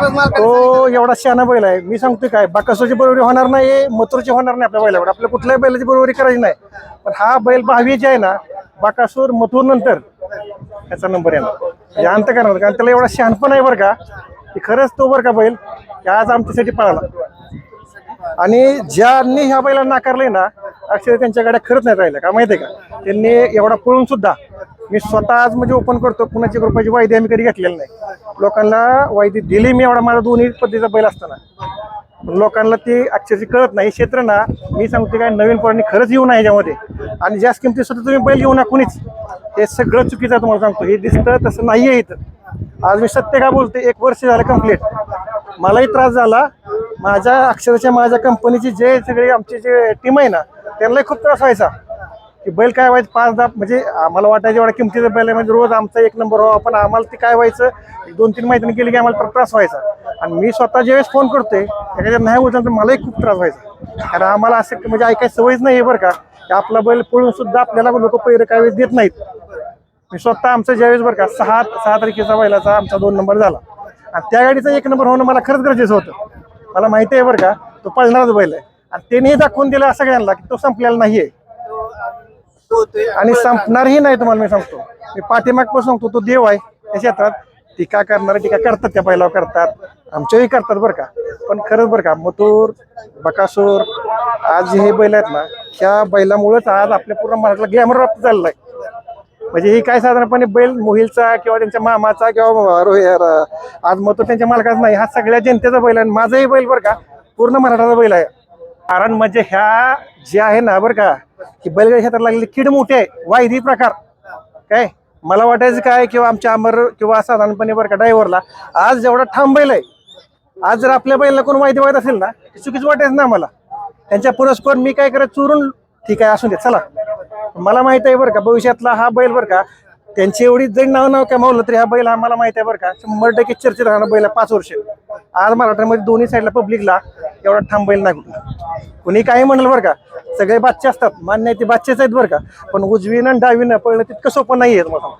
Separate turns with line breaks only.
तो एवढा शहाणा बैल आहे. मी सांगतोय काय बाकासूची बरोबरी होणार नाही मथुरची होणार नाही आपल्या बैलावर आपल्या कुठल्याही बैलाची बरोबरी करायची नाही. पण हा बैल भावी जे आहे ना बाकासूर मथुर नंतर त्याचा नंबर येणार. म्हणजे अंत करणार कारण त्याला एवढा शहाणपण आहे बरं का की खरंच तो बरं का बैल की आज आमच्यासाठी पळाला. आणि ज्यांनी ह्या बैलांना नाकारलंय ना अक्षर त्यांच्या गाड्या खरंच नाही राहिल्या. का माहितीये का? त्यांनी एवढा पळून सुद्धा मी स्वतः आज म्हणजे ओपन करतो. कुणाची रुपयाची वायदी आम्ही कधी घेतलेली नाही. लोकांना वायदे दिली मी एवढा माझा दोन्ही पद्धतीचा बैल असताना. लोकांना ती अक्षरशी कळत नाही. क्षेत्र ना मी सांगतो काय नवीन पोरांनी खरंच येऊ नाही याच्यामध्ये. आणि ज्या किमती सुद्धा तुम्ही बैल येऊ ना कुणीच. हे सगळं चुकीचं आहे तुम्हाला सांगतो. हे दिसतं तसं नाही आहे इथं. आज मी सत्य का बोलते एक वर्ष झालं कंप्लीट मलाही त्रास झाला. माझ्या अक्षरशः माझ्या कंपनीची जे सगळे आमची जे टीम आहे ना त्यांनाही खूप त्रास व्हायचा. की बैल काय व्हायचं पाच दहा म्हणजे आम्हाला वाटायचं एवढ्या किमतीचा बैल आहे म्हणजे रोज आमचा एक नंबर व्हावा. पण आम्हाला ते काय व्हायचं दोन तीन महिन्यांनी केली की आम्हाला त्रास व्हायचा. आणि मी स्वतः ज्यावेळेस फोन करतोय एखाद्या नाही होत तर मलाही खूप त्रास व्हायचा. कारण आम्हाला असं म्हणजे ऐकायची सवयच नाही आहे बरं का. की आपला बैल पळून सुद्धा आपल्याला लोक पैर काय वेळेस देत नाहीत. मी स्वतः आमचं ज्यावेळेस बरं का सहा सहा तारखेचा बैलाचा आमचा दोन नंबर झाला. आणि त्या गाडीचा एक नंबर होणं मला खरंच गरजेचं होतं. मला माहिती आहे बरं का तो पळणारच बैल आहे. आणि त्याने दाखवून दिलं सगळ्यांना की तो संपलेला नाहीये. आणि संपणारही नाही तुम्हाला मी सांगतो. मी पाठीमागपासून सांगतो तो देव आहे त्या क्षेत्रात. टीका करणारे टीका करतात त्या बैलावर करतात. आमच्याही करतात बरं का. पण खरंच बरं का मथुर बकासूर आज हे बैल आहेत ना ह्या बैलामुळेच आज आपल्या पूर्ण महाराष्ट्राला ग्लॅमर प्राप्त झालेला आहे. म्हणजे ही काय साधारणपणे बैल मोहिलचा किंवा त्यांच्या मामाचा किंवा रोहि आज मथुर त्यांच्या मालकाचा नाही हा सगळ्या जनतेचा बैल आहे आणि माझाही बैल बरं का पूर्ण मराठाचा बैल आहे. कारण म्हणजे ह्या जे आहे ना बरं का की बैलगाडी क्षेत्रात लागलेली कीड मोठी आहे वायदी प्रकार. काय? मला वाटायचं काय किंवा आमच्या अमर किंवा साधारणपणे बरं का ड्रायव्हरला आज जेवढा ठाम बैल आहे आज जर आपल्या बैलला कोण वायदी वाईट असेल ना चुकीच चुकीचं वाटायचं ना आम्हाला. त्यांच्या पुरस्कार मी काय करत चोरून ठीक आहे असून दे चला. मला माहीत आहे बरं का भविष्यातला हा बैल बरं का त्यांची एवढी जण नाव नाव कमावलं तरी हा बैल आम्हाला माहिती माहीत आहे बरं का शंभर टक्के चर्चेत राहणार बैल पाच वर्ष आज महाराष्ट्रामध्ये दोन्ही साईडला पब्लिकला एवढा ठाम बैल नाही कुठला. कुणी काही म्हणलं बरं का सगळे बादचे असतात मान्य ते बादचेच आहेत बरं का पण उजवीनं आणि डावीनं पळणं तितकं सोपं नाही आहे तुम्हाला.